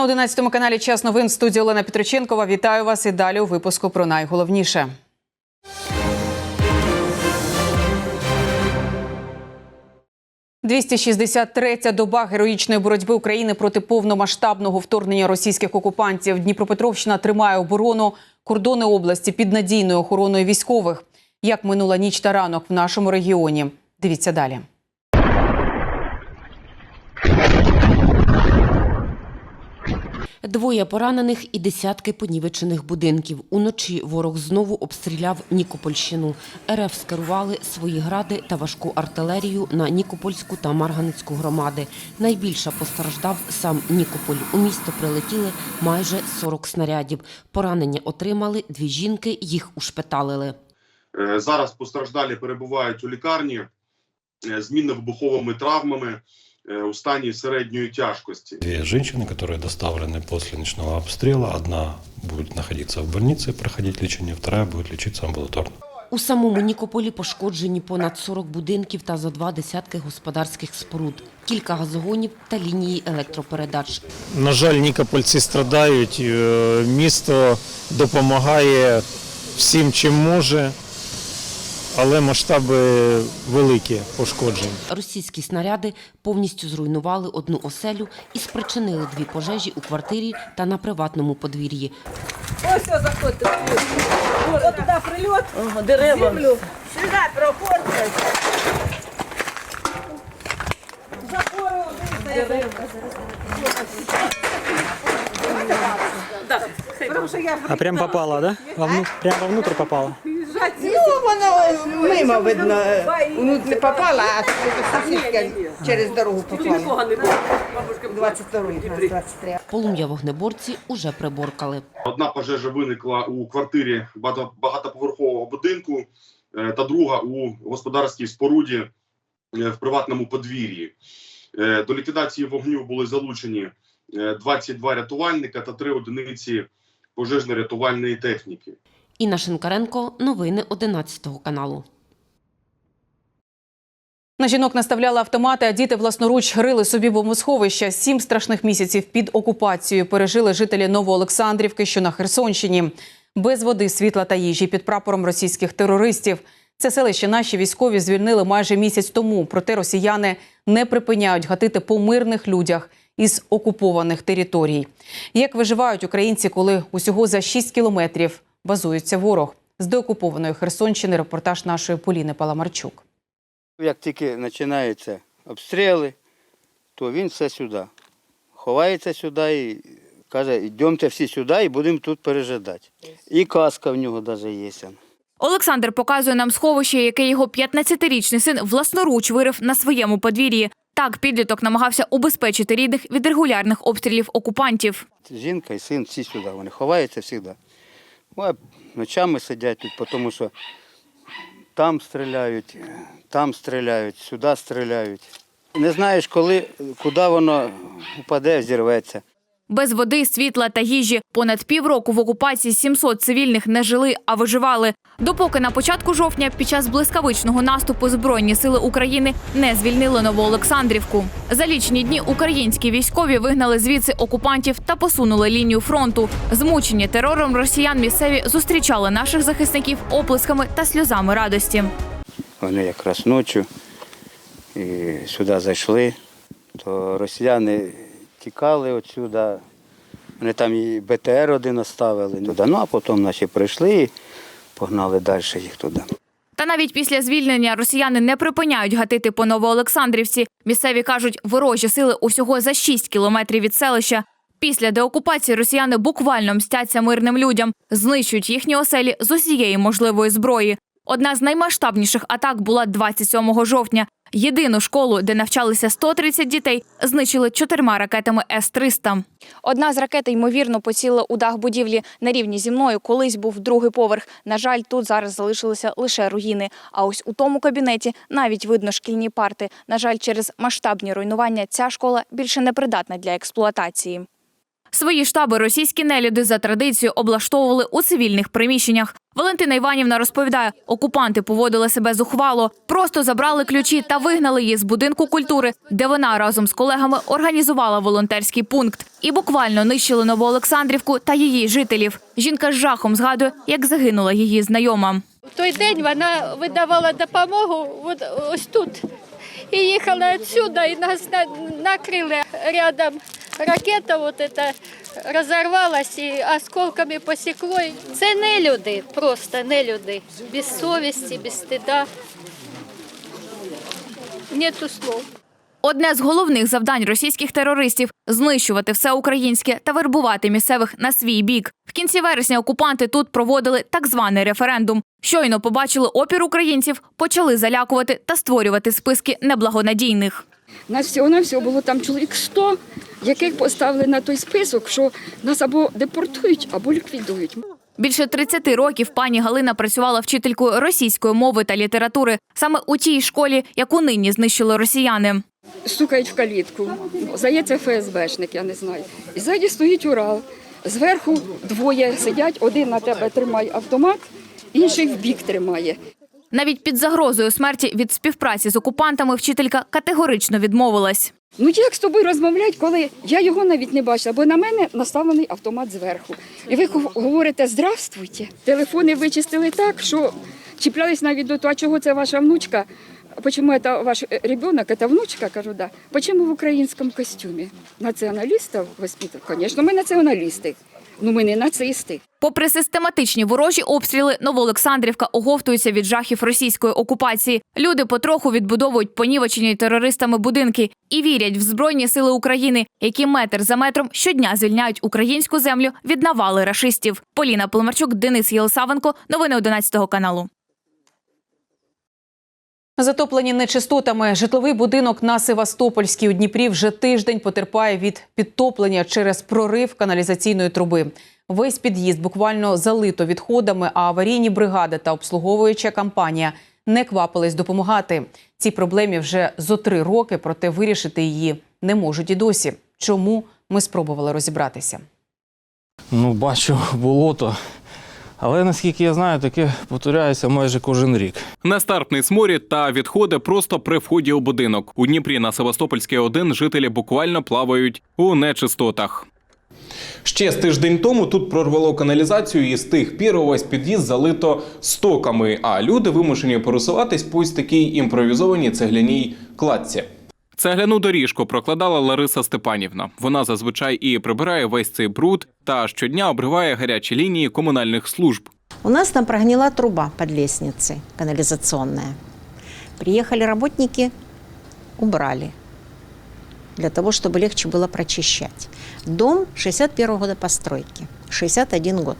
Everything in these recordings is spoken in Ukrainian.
На 11 каналі Час новин в студії Олена Петроченкова. Вітаю вас і далі у випуску про найголовніше. «263-я доба героїчної боротьби України проти повномасштабного вторгнення російських окупантів. Дніпропетровщина тримає оборону. Кордони області під надійною охороною військових. Як минула ніч та ранок в нашому регіоні? Дивіться далі. Двоє поранених і десятки понівечених будинків. Уночі ворог знову обстріляв Нікопольщину. РФ скерували свої гради та важку артилерію на Нікопольську та Марганецьку громади. Найбільше постраждав сам Нікополь. У місто прилетіли майже 40 снарядів. Поранення отримали дві жінки, їх ушпиталили. Е, Зараз постраждалі перебувають у лікарні е, з мінно-вибуховими травмами у стані середньої тяжкості. Две женщины, которые доставлены после ночного обстрела. Одна будет находиться в больнице, проходить лечение, вторая будет лечиться амбулаторно. У самому Нікополі пошкоджені понад 40 будинків та за два десятки господарських споруд, кілька газогонів та лінії електропередач. На жаль, нікопольці страдають. Е, Місто допомагає всім, чим може, але масштаби великі пошкоджень. Російські снаряди повністю зруйнували одну оселю і спричинили дві пожежі у квартирі та на приватному подвір'ї. Ось ось заходьте. Ось туди прильот, ага, дерева. землю. Сюди проходьте. Запори дерева. Потому А прям попала, да? Вовну... Прям вовнутрь попала. Ну, воно мимо видно. Ну, не попала, а сусідка через дорогу попала. 22 23. Полум'я вогнеборці уже приборкали. Одна пожежа виникла у квартирі багато- багатоповерхового будинку, е, та друга у господарській споруді е, в приватному подвір'ї. Е, До ліквідації вогню були залучені е, 22 рятувальника та 3 одиниці пожежно-рятувальної техніки. Інна Шинкаренко, новини 11 каналу. На жінок наставляли автомати, а діти власноруч рили собі бомбосховища. Сім страшних місяців під окупацією пережили жителі Новоолександрівки, що на Херсонщині. Без води, світла та їжі під прапором російських терористів. Це селище наші військові звільнили майже місяць тому. Проте росіяни не припиняють гатити по мирних людях із окупованих територій. Як виживають українці, коли усього за 6 кілометрів базується ворог? З деокупованої Херсонщини репортаж нашої Поліни Паламарчук. Як тільки починаються обстріли, то він все сюди. Ховається сюди і каже, йдемте всі сюди і будемо тут пережидати. І каска в нього навіть є. Олександр показує нам сховище, яке його 15-річний син власноруч вирив на своєму подвір'ї. Так підліток намагався убезпечити рідних від регулярних обстрілів окупантів. Жінка і син всі сюди. Вони ховаються завжди. А ночами сидять тут, тому що там стріляють, там стріляють, сюди стріляють. Не знаєш, коли, куди воно впаде, взірветься. Без води, світла та їжі понад півроку в окупації 700 цивільних не жили, а виживали. Допоки на початку жовтня під час блискавичного наступу Збройні сили України не звільнили Новоолександрівку. За лічні дні українські військові вигнали звідси окупантів та посунули лінію фронту. Змучені терором росіян місцеві зустрічали наших захисників оплесками та сльозами радості. Вони якраз ночі і сюди зайшли, то росіяни тікали отсюди. Вони там і БТР один оставили туди. Ну а потім наші прийшли і погнали далі їх туди. Та навіть після звільнення росіяни не припиняють гатити по Новоолександрівці. Місцеві кажуть, ворожі сили усього за 6 кілометрів від селища. Після деокупації росіяни буквально мстяться мирним людям, знищують їхні оселі з усієї можливої зброї. Одна з наймасштабніших атак була 27 жовтня. Єдину школу, де навчалися 130 дітей, знищили чотирма ракетами С-300. Одна з ракет, ймовірно, поцілила у дах будівлі на рівні зі мною. Колись був другий поверх. На жаль, тут зараз залишилися лише руїни. А ось у тому кабінеті навіть видно шкільні парти. На жаль, через масштабні руйнування ця школа більше не придатна для експлуатації. Свої штаби російські нелюди за традицією облаштовували у цивільних приміщеннях. Валентина Іванівна розповідає, окупанти поводили себе зухвало, просто забрали ключі та вигнали її з будинку культури, де вона разом з колегами організувала волонтерський пункт і буквально нищили Новоолександрівку та її жителів. Жінка з жахом згадує, як загинула її знайома. В той день вона видавала допомогу ось тут. І ехала відсюди, і нас на- накрыли рядом. Ракета вот эта розорвалась і осколками посікло. Це не люди, просто не люди. Без совісті, без стида. Нету слов. Одне з головних завдань російських терористів знищувати все українське та вербувати місцевих на свій бік. В кінці вересня окупанти тут проводили так званий референдум. Щойно побачили опір українців, почали залякувати та створювати списки неблагонадійних. Нас всього на всього було там чоловік 100, яких поставили на той список, що нас або депортують, або ліквідують. Більше 30 років пані Галина працювала вчителькою російської мови та літератури саме у тій школі, яку нині знищили росіяни. Стукають в калітку. Здається, ФСБшник, я не знаю. І ззаді стоїть Урал. Зверху двоє сидять, один на тебе тримає автомат, інший в бік тримає. Навіть під загрозою смерті від співпраці з окупантами вчителька категорично відмовилась. Ну як з тобою розмовляти, коли я його навіть не бачила, бо на мене наставлений автомат зверху. І ви говорите здравствуйте. Телефони вичистили так, що чіплялись навіть до того, а чого це ваша внучка. Чому це ваш е, ребенок, це внучка? Кажу, да. Почему в українському костюмі? Націоналістів воспитували? Звісно, ми націоналісти. Ну ми не нацисти. Попри систематичні ворожі обстріли, Новоолександрівка оговтується від жахів російської окупації. Люди потроху відбудовують понівечені терористами будинки і вірять в збройні сили України, які метр за метром щодня звільняють українську землю від навали рашистів. Поліна Поломарчук, Денис Єлисавенко. Новини 11 каналу. Затоплені нечистотами житловий будинок на Севастопольській у Дніпрі вже тиждень потерпає від підтоплення через прорив каналізаційної труби. Весь під'їзд буквально залито відходами, а аварійні бригади та обслуговуюча компанія не квапились допомагати. Цій проблемі вже зо три роки, проте вирішити її не можуть і досі. Чому ми спробували розібратися? Ну, бачу болото. Але наскільки я знаю, таке повторяється майже кожен рік. Нестарпний сморід та відходи просто при вході у будинок. У Дніпрі на Севастопольській 1 жителі буквально плавають у нечистотах. Ще з тиждень тому тут прорвало каналізацію, і з тих пір увесь під'їзд залито стоками. А люди вимушені пересуватись по ось такій імпровізованій цегляній кладці. Цегляну доріжку прокладала Лариса Степанівна. Вона зазвичай і прибирає весь цей бруд та щодня обриває гарячі лінії комунальних служб. У нас там прогнила труба под лестницей канализационная. Приехали работники, убрали для того, чтобы легче было прочищать. Дом 61 года постройки, 61 год.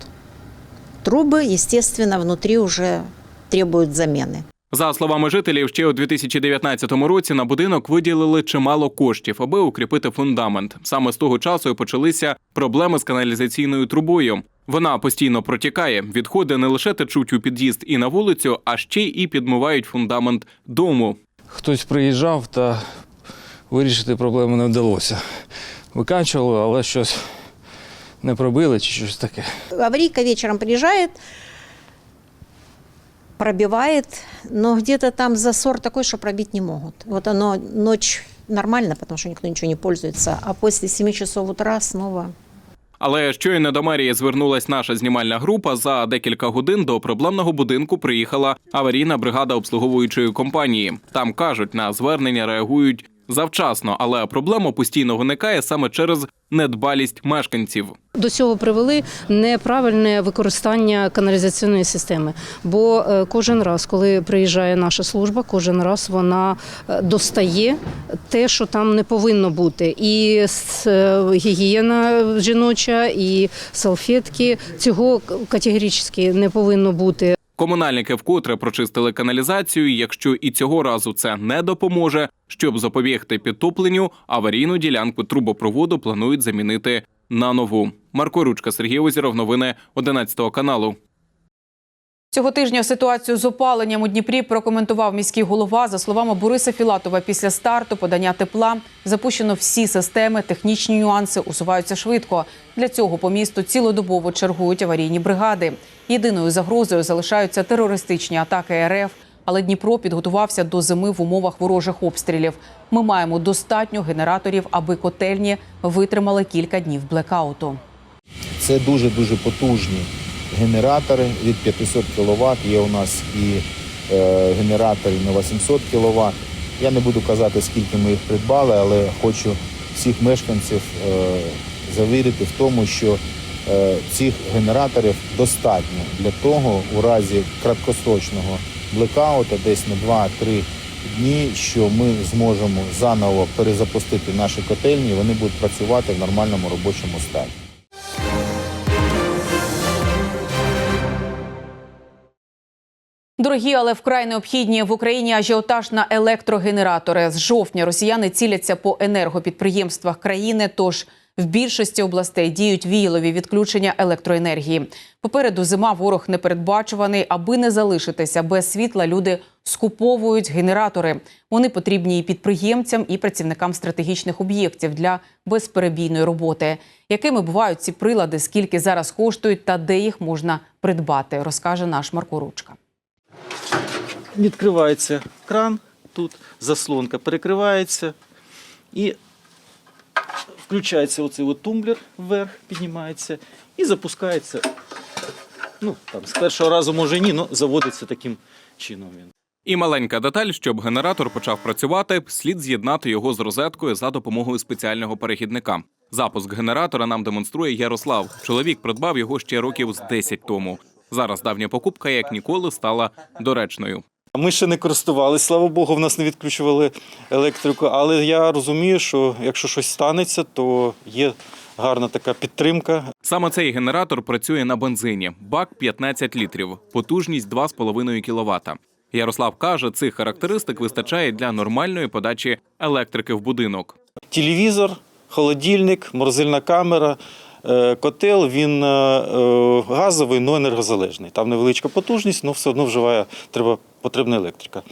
Трубы, естественно, внутри уже требуют замены. За словами жителів, ще у 2019 році на будинок виділили чимало коштів, аби укріпити фундамент. Саме з того часу і почалися проблеми з каналізаційною трубою. Вона постійно протікає. Відходи не лише течуть у під'їзд і на вулицю, а ще і підмивають фундамент дому. Хтось приїжджав та вирішити проблему не вдалося. Виканчували, але щось не пробили чи щось таке. Аварийка вечером приезжает, пробивает, но где-то там засор такой, что пробить не могут. Вот оно ночь нормально, потому что никто ничего не пользуется, а после 7 часов утра снова Але щойно до мерії звернулась наша знімальна група. За декілька годин до проблемного будинку приїхала аварійна бригада обслуговуючої компанії. Там кажуть, на звернення реагують завчасно, але проблема постійно виникає саме через недбалість мешканців. До цього привели неправильне використання каналізаційної системи. Бо е, кожен раз, коли приїжджає наша служба, кожен раз вона е, достає те, що там не повинно бути. І е, гігієна жіноча, і салфетки цього категорично не повинно бути. Комунальники вкотре прочистили каналізацію. Якщо і цього разу це не допоможе, щоб запобігти підтопленню, аварійну ділянку трубопроводу планують замінити на нову. Марко Ручка, Сергій Озіров, новини 11 каналу. Цього тижня ситуацію з опаленням у Дніпрі прокоментував міський голова. За словами Бориса Філатова, після старту подання тепла запущено всі системи, технічні нюанси усуваються швидко. Для цього по місту цілодобово чергують аварійні бригади. Єдиною загрозою залишаються терористичні атаки РФ. Але Дніпро підготувався до зими в умовах ворожих обстрілів. Ми маємо достатньо генераторів, аби котельні витримали кілька днів блекауту. Це дуже-дуже потужні генератори від 500 кВт. Є у нас і е, генератори на 800 кВт. Я не буду казати, скільки ми їх придбали, але хочу всіх мешканців е, завірити в тому, що е, цих генераторів достатньо для того, у разі краткосрочного блекаута, десь на 2-3 дні, що ми зможемо заново перезапустити наші котельні, вони будуть працювати в нормальному робочому стані. Дорогі, але вкрай необхідні в Україні ажіотаж на електрогенератори. З жовтня росіяни ціляться по енергопідприємствах країни. Тож в більшості областей діють віялові відключення електроенергії. Попереду зима ворог непередбачуваний. Аби не залишитися без світла, люди скуповують генератори. Вони потрібні і підприємцям, і працівникам стратегічних об'єктів для безперебійної роботи. Якими бувають ці прилади, скільки зараз коштують та де їх можна придбати, розкаже наш Марко Ручка. Відкривається кран, тут заслонка перекривається і включається оцей от тумблер вверх, піднімається і запускається. Ну, там, з першого разу може ні, але заводиться таким чином він. І маленька деталь, щоб генератор почав працювати, слід з'єднати його з розеткою за допомогою спеціального перехідника. Запуск генератора нам демонструє Ярослав. Чоловік придбав його ще років з 10 тому. Зараз давня покупка, як ніколи, стала доречною. Ми ще не користувалися, слава Богу, в нас не відключували електрику, але я розумію, що якщо щось станеться, то є гарна така підтримка. Саме цей генератор працює на бензині. Бак 15 літрів, потужність 2,5 кВт. Ярослав каже, цих характеристик вистачає для нормальної подачі електрики в будинок. Телевізор, холодильник, морозильна камера, котел, він е, е, газовий, але енергозалежний. Там невеличка потужність, але все одно вживає, треба, потрібна електрика.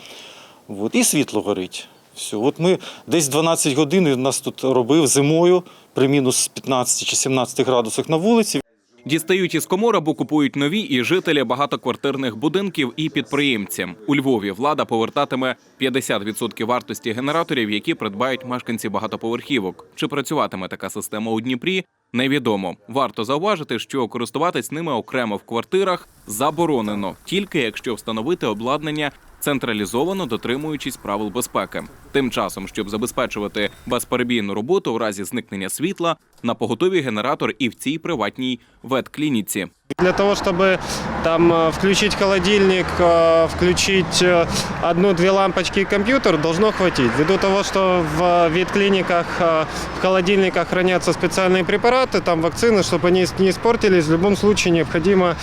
От. І світло горить. Все. От ми десь 12 годин він нас тут робив зимою при мінус 15 чи 17 градусах на вулиці. Дістають із комор або купують нові і жителі багатоквартирних будинків і підприємці. У Львові влада повертатиме 50% вартості генераторів, які придбають мешканці багатоповерхівок. Чи працюватиме така система у Дніпрі? Невідомо. Варто зауважити, що користуватись ними окремо в квартирах заборонено, тільки якщо встановити обладнання централізовано дотримуючись правил безпеки. Тим часом, щоб забезпечувати безперебійну роботу у разі зникнення світла, на поготові генератор і в цій приватній ветклініці. Для того, чтобы там э, включить холодильник, э, включить э, одну-две лампочки и компьютер, должно хватить. Ввиду того, что в ветклиниках, э, в холодильниках хранятся специальные препараты, там вакцины, чтобы они не испортились, в любом случае необходимо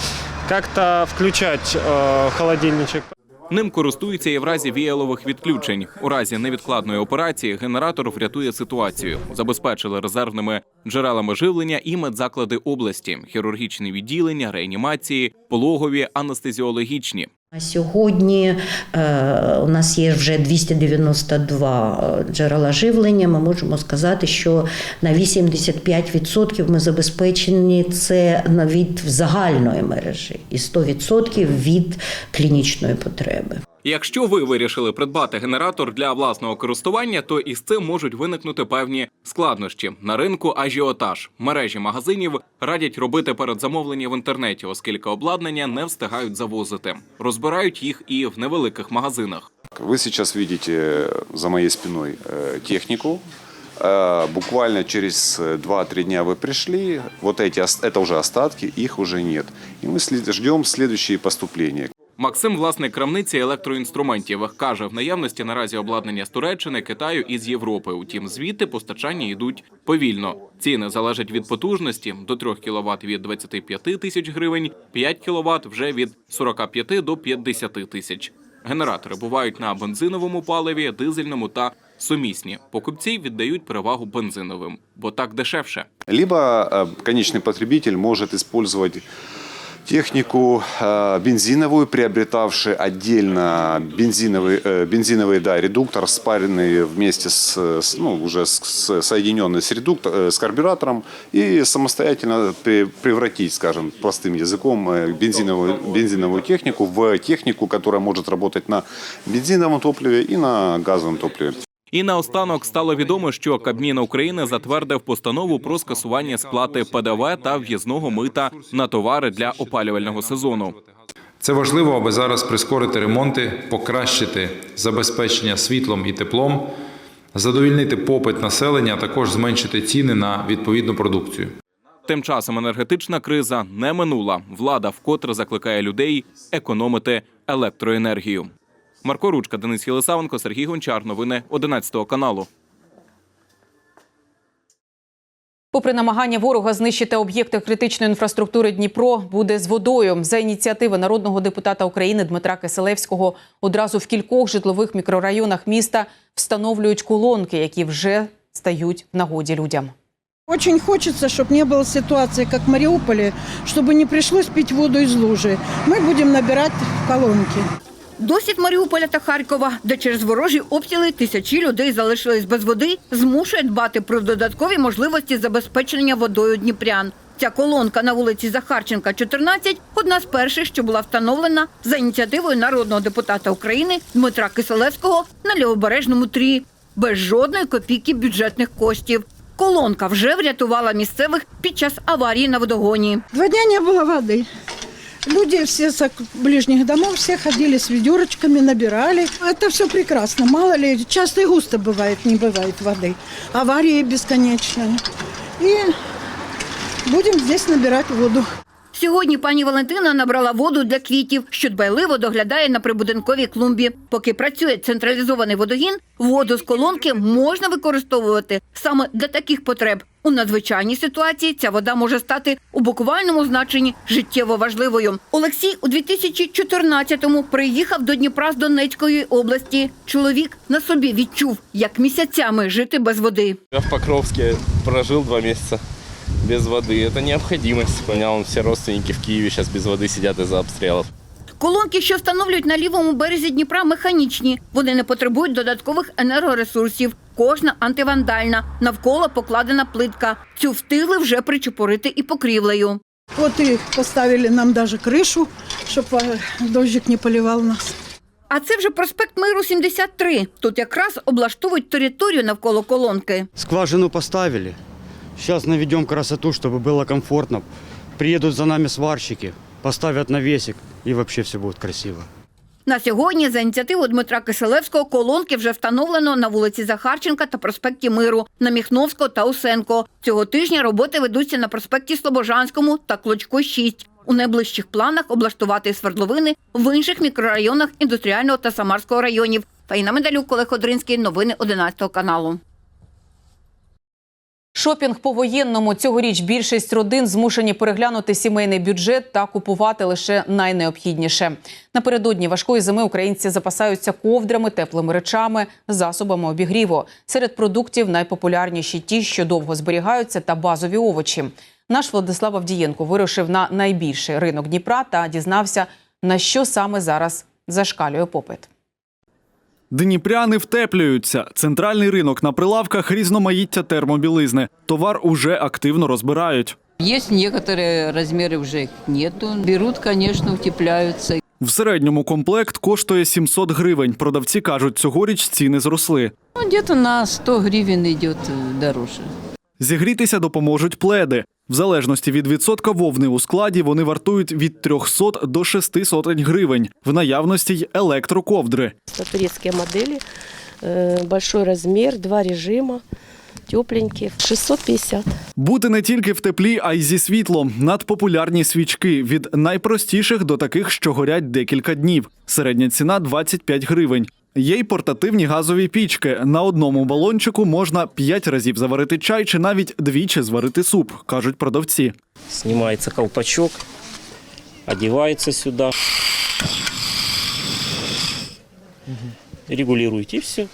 как-то включать э, холодильничек. Ним користуються і в разі віялових відключень. У разі невідкладної операції генератор врятує ситуацію. Забезпечили резервними джерелами живлення і медзаклади області, хірургічні відділення, реанімації, пологові, анестезіологічні. Сьогодні е, у нас є вже 292 джерела живлення. Ми можемо сказати, що на 85% ми забезпечені це від загальної мережі і 100% від клінічної потреби. Якщо ви вирішили придбати генератор для власного користування, то із цим можуть виникнути певні складнощі на ринку. Ажіотаж мережі магазинів радять робити передзамовлення в інтернеті, оскільки обладнання не встигають завозити. Розбирають їх і в невеликих магазинах. Вы сейчас видите за моей спиной э, технику. Э, Буквально через 2-3 дня вы пришли, вот эти, ос- это уже остатки, их уже нет. И мы след- ждем следующие поступления. Максим, власник крамниці електроінструментів, каже, в наявності наразі обладнання з Туреччини, Китаю і з Європи. Утім, звідти постачання йдуть повільно. Ціни залежать від потужності до 3 кВт від 25 тисяч гривень, 5 кВт вже від 45 до 50 тисяч. Генератори бувають на бензиновому паливі, дизельному та сумісні. Покупці віддають перевагу бензиновим, бо так дешевше. Либо э, конечный потребитель может использовать технику э, бензиновую, приобретавший отдельно бензиновый, э, бензиновый да, редуктор, спаренный вместе с, с, ну, уже с, с- соединенный с, редуктор, э, с карбюратором, и самостоятельно пре- превратить, скажем, простым языком, э, бензиновую, бензиновую технику в технику, которая может работать на бензиновом топливе и на газовом топливе. І наостанок стало відомо, що Кабмін України затвердив постанову про скасування сплати ПДВ та в'їзного мита на товари для опалювального сезону. Це важливо, аби зараз прискорити ремонти, покращити забезпечення світлом і теплом, задовільнити попит населення, а також зменшити ціни на відповідну продукцію. Тим часом енергетична криза не минула. Влада вкотре закликає людей економити електроенергію. Марко Ручка, Денис Єлисавенко, Сергій Гончар. Новини 11 каналу. Попри намагання ворога знищити об'єкти критичної інфраструктури Дніпро буде з водою. За ініціативи народного депутата України Дмитра Киселевського одразу в кількох житлових мікрорайонах міста встановлюють колонки, які вже стають в нагоді людям. Очень хочется, чтобы не было ситуации, как в Мариуполе, чтобы не пришлось пить воду из лужи. Мы будем набирать колонки. Досвід Маріуполя та Харкова, де через ворожі обстріли тисячі людей залишились без води, змушує дбати про додаткові можливості забезпечення водою дніпрян. Ця колонка на вулиці Захарченка, 14 – одна з перших, що була встановлена за ініціативою народного депутата України Дмитра Киселевського на Лівобережному трі, без жодної копійки бюджетних коштів. Колонка вже врятувала місцевих під час аварії на водогоні. Два дня не было воды. Люди все с ок- ближних домов, все ходили с ведерочками, набирали. Это все прекрасно. Мало ли, часто и густо бывает, не бывает воды. Аварии бесконечные. И будем здесь набирать воду. Сьогодні пані Валентина набрала воду для квітів, що дбайливо доглядає на прибудинковій клумбі. Поки працює централізований водогін, воду з колонки можна використовувати саме для таких потреб. У надзвичайній ситуації ця вода може стати у буквальному значенні життєво важливою. Олексій у 2014-му приїхав до Дніпра з Донецької області. Чоловік на собі відчув, як місяцями жити без води. Я в Покровске прожил два месяца без воды. Это необходимость. У меня вон все родственники в Киеве сейчас без воды сидят из-за обстрелов. Колонки, що встановлюють на лівому березі Дніпра, механічні. Вони не потребують додаткових енергоресурсів. Кожна антивандальна. Навколо покладена плитка. Цю встигли вже причепурити і покрівлею. Вот и поставили нам даже крышу, чтобы дождик не поливал нас. А це вже проспект Миру 73. Тут якраз облаштовують територію навколо колонки. Скважину поставили. Сейчас наведем красоту, чтобы было комфортно. Приедут за нами сварщики, поставят навесик, и вообще все будет красиво. На сьогодні за ініціативу Дмитра Киселевського колонки вже встановлено на вулиці Захарченка та проспекті Миру, на Міхновського та Усенко. Цього тижня роботи ведуться на проспекті Слобожанському та Клочко 6. У найближчих планах облаштувати свердловини в інших мікрорайонах індустріального та Самарського районів. Фаїна Медалюк, Олег Одринський. Новини 11 каналу. Шопінг по воєнному цьогоріч більшість родин змушені переглянути сімейний бюджет та купувати лише найнеобхідніше. Напередодні важкої зими українці запасаються ковдрами, теплими речами, засобами обігріву. Серед продуктів найпопулярніші ті, що довго зберігаються, та базові овочі. Наш Владислав Авдієнко вирушив на найбільший ринок Дніпра та дізнався, на що саме зараз зашкалює попит. Дніпряни втеплюються. Центральний ринок на прилавках різноманіття термобілизни. Товар уже активно розбирають. Есть некоторые размеры уже нету. Берут, конечно, утепляются. В середньому комплект коштує 700 гривень. Продавці кажуть, цьогоріч ціни зросли. Ну, где-то на 100 гривен идет э, дороже. Зігрітися допоможуть пледи. В залежності від відсотка вовни у складі вони вартують від 300 до 6 сотень гривень. В наявності й електроковдри. Это турецкие модели, э, большой два режима, тепленькие, 650. Бути не тільки в теплі, а й зі світлом. Надпопулярні свічки від найпростіших до таких, що горять декілька днів. Середня ціна 25 гривень. Є й портативні газові пічки. На одному балончику можна 5 разів заварити чай чи навіть двічі зварити суп, кажуть продавці. Знімається колпачок, одевается сюди, регулюєте і все.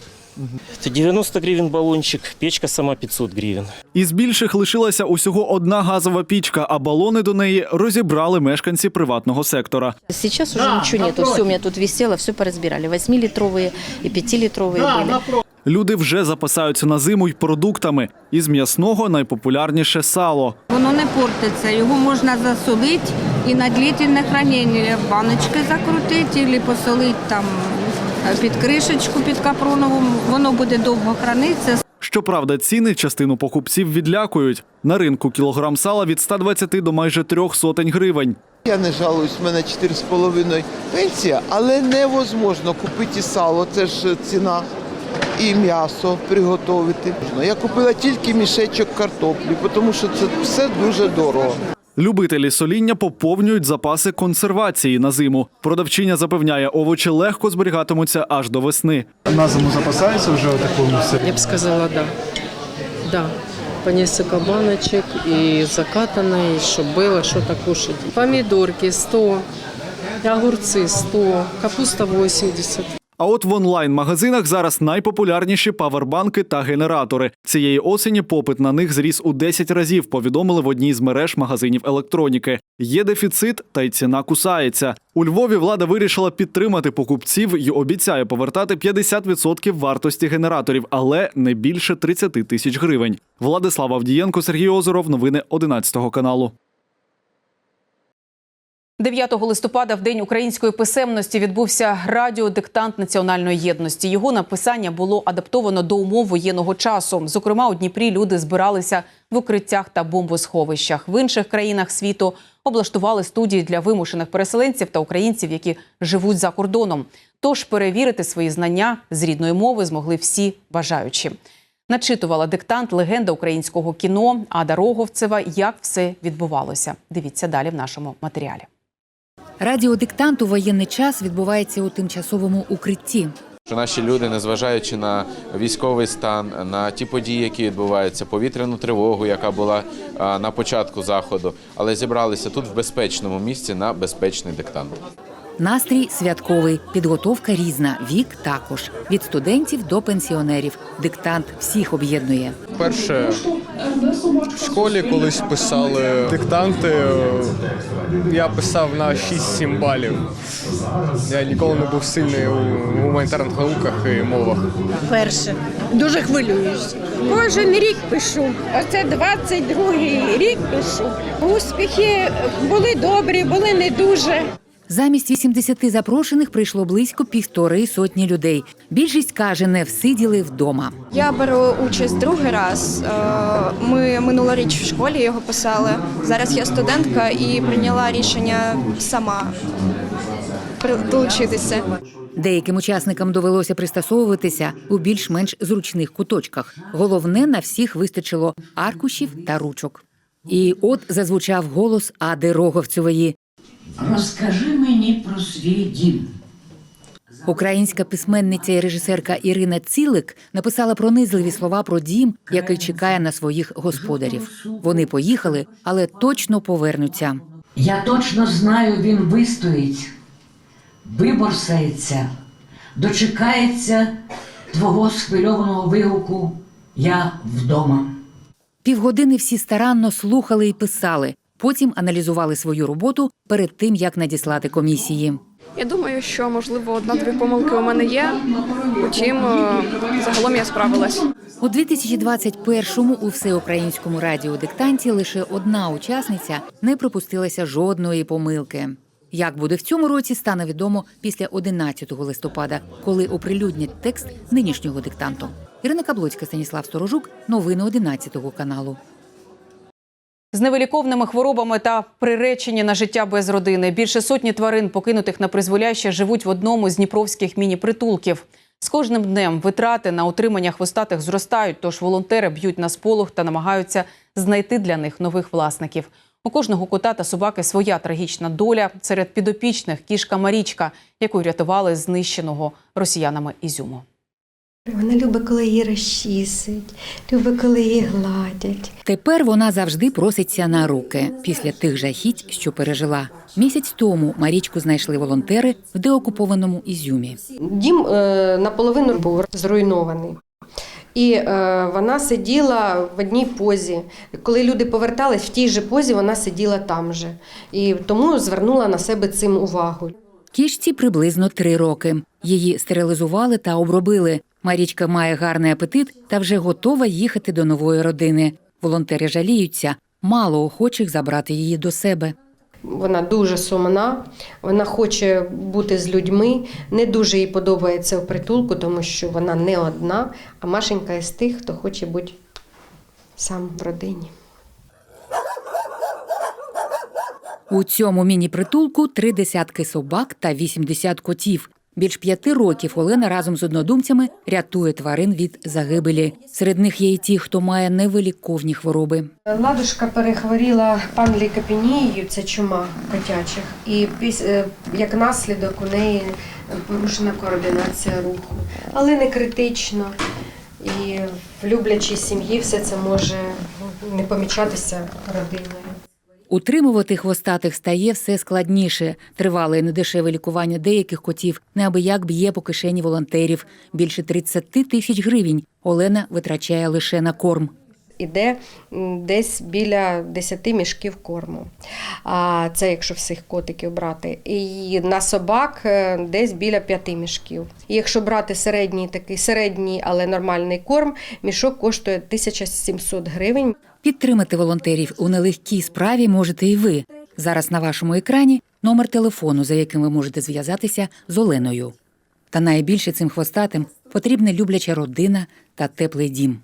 Это 90 гривен баллончик, печка сама 500 гривен. Із більших лишилася усього одна газова пічка, а балони до неї розібрали мешканці приватного сектора. Сейчас уже ничего нету. Все у меня тут висело, все поразбирали. 8-литровые и 5-литровые были. Люди вже запасаються на зиму й продуктами. Із м'ясного найпопулярніше сало. Воно не портиться, його можна засолити і на длительне хранення баночки закрутити, або посолити там під кришечку, під капронову. Воно буде довго хранитися. Щоправда, ціни частину покупців відлякують. На ринку кілограм сала від 120 до майже трьох сотень гривень. Я не жалуюсь, в мене 4,5 пенсія, але невозможно купити і сало, це ж ціна, і м'ясо приготувати. Я купила тільки мішечок картоплі, тому що це все дуже дорого. Любителі соління поповнюють запаси консервації на зиму. Продавчиня запевняє, овочі легко зберігатимуться аж до весни. На зиму запасається вже такому все? Я бы сказала, да. Да. По несколько баночек и закатанной, чтобы было что-то кушать. Помидорки 100, огурцы 100, капуста 80. А от в онлайн-магазинах зараз найпопулярніші павербанки та генератори. Цієї осені попит на них зріс у 10 разів. Повідомили в одній з мереж магазинів електроніки. Є дефіцит, та й ціна кусається. У Львові влада вирішила підтримати покупців і обіцяє повертати 50% вартості генераторів, але не більше 30 тисяч гривень. Владислав Авдієнко, Сергій Озеров. Новини 11 каналу. 9 листопада, в день української писемності, відбувся радіодиктант національної єдності. Його написання було адаптовано до умов воєнного часу. Зокрема, у Дніпрі люди збиралися в укриттях та бомбосховищах. В інших країнах світу облаштували студії для вимушених переселенців та українців, які живуть за кордоном. Тож перевірити свої знання з рідної мови змогли всі бажаючі. Начитувала диктант легенда українського кіно Ада Роговцева. Як все відбувалося? Дивіться далі в нашому матеріалі. Радіодиктант у воєнний час відбувається у тимчасовому укритті. Що наші люди, незважаючи на військовий стан, на ті події, які відбуваються, повітряну тривогу, яка була на початку заходу, але зібралися тут в безпечному місці на безпечний диктант. Настрій святковий, підготовка різна, вік також від студентів до пенсіонерів. Диктант всіх об'єднує. Перше в школі колись писали диктанти. Я писав на 6-7 балів. Я ніколи не був сильний у гуманітарних науках і мовах. Перше. Дуже хвилююсь. Кожен рік пишу. Оце 22-й рік пишу. Успіхи були добрі, були не дуже. Замість 80 запрошених прийшло близько півтори сотні людей. Більшість каже, не всиділи вдома. Я беру участь другий раз. Е, Ми минулоріч в школі його писали. Зараз я студентка і прийняла рішення сама долучитися. Деяким учасникам довелося пристосовуватися у більш-менш зручних куточках. Головне, на всіх вистачило аркушів та ручок. І от зазвучав голос Ади Роговцевої. Розкажи мені про свій дім. Українська письменниця і режисерка Ірина Цілик написала пронизливі слова про дім, який чекає на своїх господарів. Вони поїхали, але точно повернуться. Я точно знаю, він вистоїть, виборсається, дочекається твого схвильованого вигуку Я вдома. Півгодини всі старанно слухали і писали. Потім аналізували свою роботу перед тим, як надіслати комісії. Я думаю, що можливо одна-дві помилки у мене є. Утім, е, загалом я справилась. У 2021-му у всеукраїнському радіодиктанті лише одна учасниця не пропустилася жодної помилки. Як буде в цьому році, стане відомо після 11 листопада, коли оприлюднять текст нинішнього диктанту. Ірина Каблоцька, Станіслав Сторожук, новини 11 каналу. З невиліковними хворобами та приречені на життя без родини. Більше сотні тварин, покинутих на призволяще, живуть в одному з дніпровських міні-притулків. З кожним днем витрати на утримання хвостатих зростають, тож волонтери б'ють на сполох та намагаються знайти для них нових власників. У кожного кота та собаки своя трагічна доля. Серед підопічних кішка Марічка, яку рятували знищеного росіянами Ізюму. Вона любить, коли її розчісують, любить, коли її гладять. Тепер вона завжди проситься на руки після тих жахіть, що пережила. Місяць тому Марічку знайшли волонтери в деокупованому Ізюмі. Дім е, наполовину був зруйнований. І е, вона сиділа в одній позі. Коли люди повертались, в тій же позі вона сиділа там же. І тому звернула на себе цим увагу. Кішці приблизно три роки. Її стерилізували та обробили. Марічка має гарний апетит та вже готова їхати до нової родини. Волонтери жаліються, мало охочих забрати її до себе. Вона дуже сумна, вона хоче бути з людьми. Не дуже їй подобається у притулку, тому що вона не одна, а Машенька із тих, хто хоче бути сам в родині. У цьому міні-притулку три десятки собак та 80 котів. Більш п'яти років Олена разом з однодумцями рятує тварин від загибелі. Серед них є й ті, хто має невиліковні хвороби. Ладушка перехворіла панлікопенією, це чума котячих, і е, як наслідок у неї порушена координація руху. Але не критично. І в люблячій сім'ї все це може не помічатися родиною. Утримувати хвостатих стає все складніше. Тривале і недешеве лікування деяких котів неабияк б'є по кишені волонтерів. Більше 30 тисяч гривень Олена витрачає лише на корм. Іде десь біля 10 мішків корму. А це якщо всіх котиків брати. І на собак е, десь біля 5 мішків. І якщо брати середній такий середній, але нормальний корм, мішок коштує 1700 гривень. Підтримати волонтерів у нелегкій справі можете і ви. Зараз на вашому екрані номер телефону, за яким ви можете зв'язатися з Оленою. Та найбільше цим хвостатим потрібна любляча родина та теплий дім.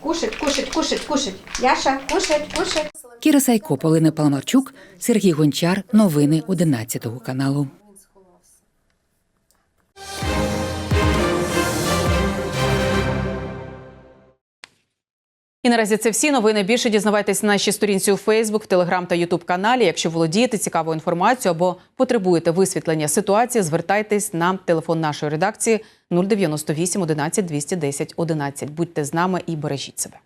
Кушать, кушать, кушать, кушать. Яша, кушать, кушать. Кіра Сайко, Полина Паламарчук, Сергій Гончар. Новини 11 каналу. І наразі це всі новини. Більше дізнавайтесь на нашій сторінці у Фейсбук, Телеграм та Ютуб каналі. Якщо володієте цікавою інформацією або потребуєте висвітлення ситуації, звертайтесь на телефон нашої редакції 098 11 210 11. Будьте з нами і бережіть себе.